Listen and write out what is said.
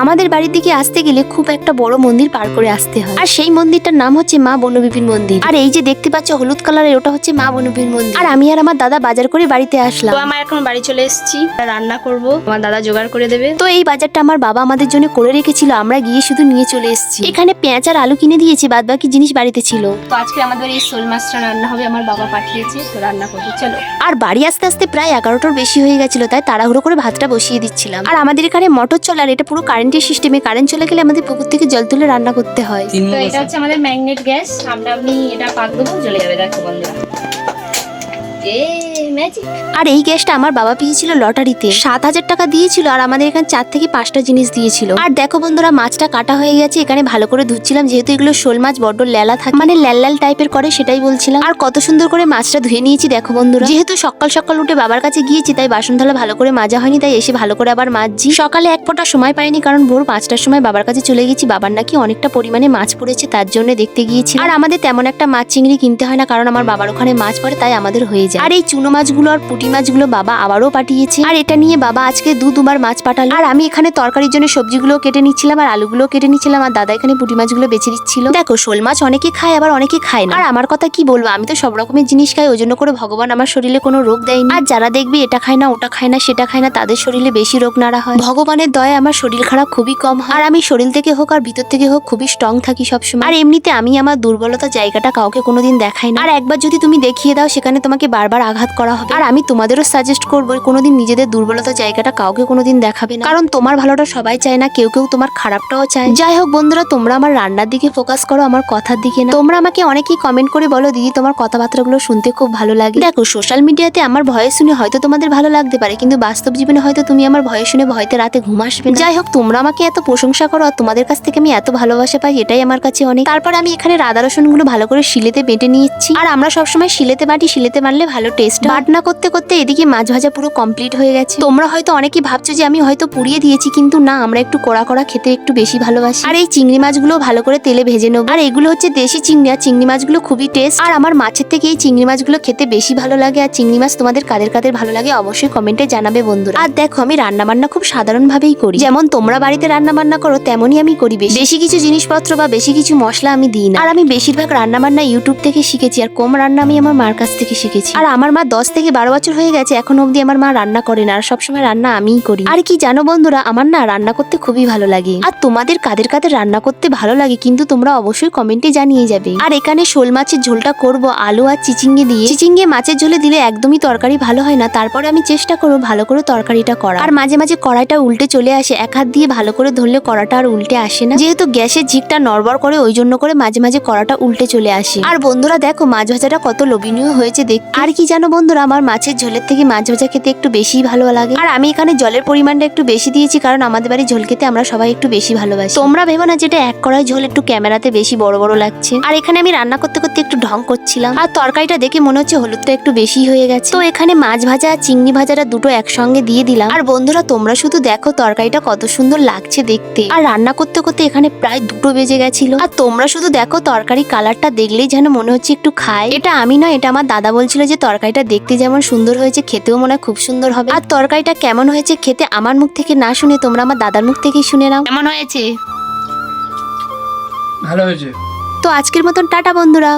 আমাদের বাড়ির দিকে আসতে গেলে খুব একটা বড় মন্দির পার করে আসতে হয়। আর সেই মন্দিরটার নাম হচ্ছে মা বনবিপিন মন্দির। আর এই যে দেখতে পাচ্ছ হলুদ কালারের ওটা হচ্ছে মা বনবিপিন মন্দির। আর আমি আর আমার দাদা বাজার করে বাড়িতে আসলাম। তো আমার এখন বাড়ি চলে এসেছি। রান্না করব আমার দাদা জোগাড় করে দেবে। তো এই বাজারটা আমার বাবা আমাদের জন্য করে রেখেছিল আমরা গিয়ে শুধু নিয়ে চলে এসেছি। এখানে পেঁয়াজ আর আলু কিনে দিয়েছি বাদ বাকি জিনিস বাড়িতে ছিল। তো আজকে আমাদের এই শোল মাছটা রান্না হবে আমার বাবা পাঠিয়েছে তো রান্না করব চলো। আর বাড়ি আসতে আসতে প্রায় এগারোটার বেশি হয়ে গেছিল তাই তাড়াহুড়ো করে ভাতটা বসিয়ে দিচ্ছিলাম। আর আমাদের এখানে মোটর চলে আর এটা পুরো কারেন্টের সিস্টেমে কারেন্ট চলে গেলে আমাদের পুকুর থেকে জল তুলে রান্না করতে হয়। তো এটা হচ্ছে আমাদের ম্যাগনেট গ্যাস আমরা আপনি এটা পাক দেবো চলে যাবে দেখো বন্ধুরা। আর এই গ্যাসটা আমার বাবা পেয়েছিল লটারিতে। সাত হাজার টাকা দিয়েছিল আর আমাদের এখানে চার থেকে পাঁচটা জিনিস দিয়েছিল। আর দেখো বন্ধুরা, মাছটা কাটা হয়ে গেছে, এখানে ভালো করে ধুচ্ছিলাম, যেহেতু এগুলো শোল মাছ, বড্ড লেলা থাকে মানে ল্যাল ল্যাল টাইপের করে, সেটাই বলছিলাম। আর কত সুন্দর করে মাছটা ধুয়ে নিয়েছি, দেখো বন্ধুরা। যেহেতু সকাল সকাল উঠে বাবার কাছে গিয়েছি, তাই বাসন থালা ভালো করে মাজা হয়নি, তাই এসে ভালো করে আবার মাজছি। সকালে এক ফোঁটা সময় পাইনি, কারণ ভোর পাঁচটার সময় বাবার কাছে চলে গেছি। বাবার নাকি অনেকটা পরিমাণে মাছ পড়েছে, তার জন্য দেখতে গিয়েছি আর আমাদের তেমন একটা মাছ চিংড়ি কিনতে হয় না, কারণ আমার বাবার ওখানে মাছ পড়ে, তাই আমাদের হয়ে যায়। আর এই চুনো মাছগুলো আর পুঁটি মাছগুলো বাবা আবারও পাঠিয়েছে। আর এটা নিয়ে বাবা আজকে দু দুবার মাছ পাঠালো। আর আমি এখানে তরকারির জন্য সবজিগুলো কেটে নিচ্ছিলাম, আর আলুগুলো কেটে নিচ্ছিলাম, আর দাদা এখানে পুঁটি মাছগুলো বেছে দিচ্ছিল। দেখো, শোল মাছ অনেকে খায়, আবার অনেকে খায় না। আর আমার কথা কি বলব? আমি তো সব রকমের জিনিস খাই, ওই জন্য করে ভগবান আমার শরীরে কোনো রোগ দেয়নি। আর যারা দেখবি এটা খায় না, ওটা খায় না, সেটা খায় না, তাদের শরীরে বেশি রোগ নাড়া হয়। ভগবানের দয়া আমার শরীর খারাপ খুবই কম হয়। আর আমি শরীর থেকে হোক আর ভিতর থেকে হোক খুবই স্ট্রং থাকি সবসময়। আর এমনিতে আমি আমার দুর্বলতা জায়গাটা কাউকে কোনোদিন দেখাই না। আর একবার যদি তুমি দেখিয়ে দাও, সেখানে তোমাকে বারবার আঘাত করা হবে। আর আমি তোমাদেরও সাজেস্ট করব কোনোদিন নিজেদের দুর্বলতা জায়গাটা কাউকে কোনোদিন দেখাবে না। কারণ তোমার ভালোটা সবাই চায় না কেউ কেউ তোমার খারাপটাও চায়। যাই হোক বন্ধুরা তোমরা আমার রান্নার দিকে ফোকাস করো আমার কথার দিকে না। তোমরা আমাকে অনেকেই কমেন্ট করে বলো দিদি তোমার কথাবার্তাগুলো শুনতে খুব ভালো লাগে। দেখো সোশ্যাল মিডিয়াতে আমার ভয়েস শুনে হয়তো তোমাদের ভালো লাগতে পারে কিন্তু বাস্তব জীবনে হয়তো তুমি আমার ভয়েস শুনে ভয়তে রাতে ঘুম আসবে যাই হোক তোমরা আমাকে এত প্রশংসা করো আর তোমাদের কাছ থেকে আমি এত ভালোবাসা পাই এটাই আমার কাছে অনেক। তারপর আমি এখানে রাধা রসুনগুলো ভালো করে শিলেতে বেটে নিচ্ছি আর আমরা সবসময় শিলেতে বাটি শিলেতে মারলে ভালো টেস্ট বাটনা করতে করতে এদিকে মাছ ভাজা পুরো কমপ্লিট হয়ে গেছে। তোমরা হয়তো অনেকেই ভাবছ যে আমি হয়তো পুড়িয়ে দিয়েছি কিন্তু না আমরা একটু কড়া কড়া খেতে একটু বেশি ভালোবাসি। আর এই চিংড়ি মাছগুলো ভালো করে তেলে ভেজে নেব। আর এগুলো হচ্ছে দেশি চিংড়ি আর চিংড়ি মাছগুলো খুবই টেস্ট আর আমার মাছের থেকে এই চিংড়ি মাছগুলো খেতে বেশি ভালো লাগে আর চিংড়ি মাছ তোমাদের কাদের কাদের ভালো লাগে অবশ্যই কমেন্টে জানাবে বন্ধুরা। আর দেখো আমি রান্না বান্না খুব সাধারণ ভাবেই করি। যেমন তোমরা বাড়িতে রান্না বান্না করো তেমনই আমি করি। বেশি বেশি কিছু জিনিসপত্র বা বেশি কিছু মশলা আমি দিই না। আর আমি বেশিরভাগ রান্না বান্না ইউটিউব থেকে শিখেছি আর কম রান্না আমি আমার মার কাছ থেকে শিখেছি। আর আমার মা দশ থেকে বারো বছর হয়ে গেছে, এখন অবধি আমার মা রান্না করে না, আর সবসময় রান্না আমিই করি। আর কি জানো বন্ধুরা, আমার না রান্না করতে খুবই ভালো লাগে। আর তোমাদের কাদের কাদের রান্না করতে ভালো লাগে কিন্তু তোমরা অবশ্যই কমেন্টে জানিয়ে যাবে। আর এখানে শোল মাছের ঝোলটা করব, আলু আর চিচিঙ্গে দিয়ে। চিচিঙ্গে মাছের ঝোলে দিলে একদমই তরকারি ভালো হয় না, তারপরে আমি চেষ্টা করব ভালো করে তরকারিটা করা আর মাঝে মাঝে কড়াইটা উল্টে চলে আসে, এক হাত দিয়ে ভালো করে ধরলে কড়াটা আর উল্টে আসে না। যেহেতু গ্যাসের ঝিকটা নড়বড় করে, ওই জন্য করে মাঝে মাঝে কড়াটা উল্টে চলে আসে। আর বন্ধুরা দেখো, মাছ ভাজাটা কত লোভনীয় হয়েছে দেখ আর কি জানো বন্ধুরা, আমার মাছের ঝোলের থেকে মাছ ভাজা খেতে একটু বেশি ভালো লাগে। আর আমি এখানে জলের পরিমাণটা একটু বেশি দিয়েছি, কারণ আমাদের বাড়ি ঝোল খেতে আমরা সবাই একটু বেশি ভালোবাসি। তোমরা ভেবো না যেটা এক কড়াই ঝোল একটু ক্যামেরাতে বেশি বড় বড় লাগছে। আর এখানে আমি রান্না করতে করতে একটু ঢং করছিলাম। আর তরকারিটা দেখে মনে হচ্ছে হলুদটা একটু বেশি হয়ে গেছে। তো এখানে মাছ ভাজা আর চিংড়ি ভাজাটা দুটো একসঙ্গে দিয়ে দিলাম। আর বন্ধুরা, তোমরা শুধু দেখো তরকারিটা কত সুন্দর লাগছে দেখতে। আর রান্না করতে করতে এখানে প্রায় দুটো বেজে গেছিল। আর তোমরা শুধু দেখো তরকারি কালারটা দেখলেই যেন মনে হচ্ছে একটু খায়। এটা আমি না এটা আমার দাদা বলছিল যে তরকারিটা দেখতে যেমন সুন্দর হয়েছে খেতেও মনে হয় খুব সুন্দর হবে। আর তরকারিটা কেমন হয়েছে খেতে আমার মুখ থেকে না শুনে তোমরা আমার দাদার মুখ থেকেই শুনে নাও। কেমন হয়েছে? ভালো হয়েছে। তো আজকের মতন টাটা বন্ধুরা।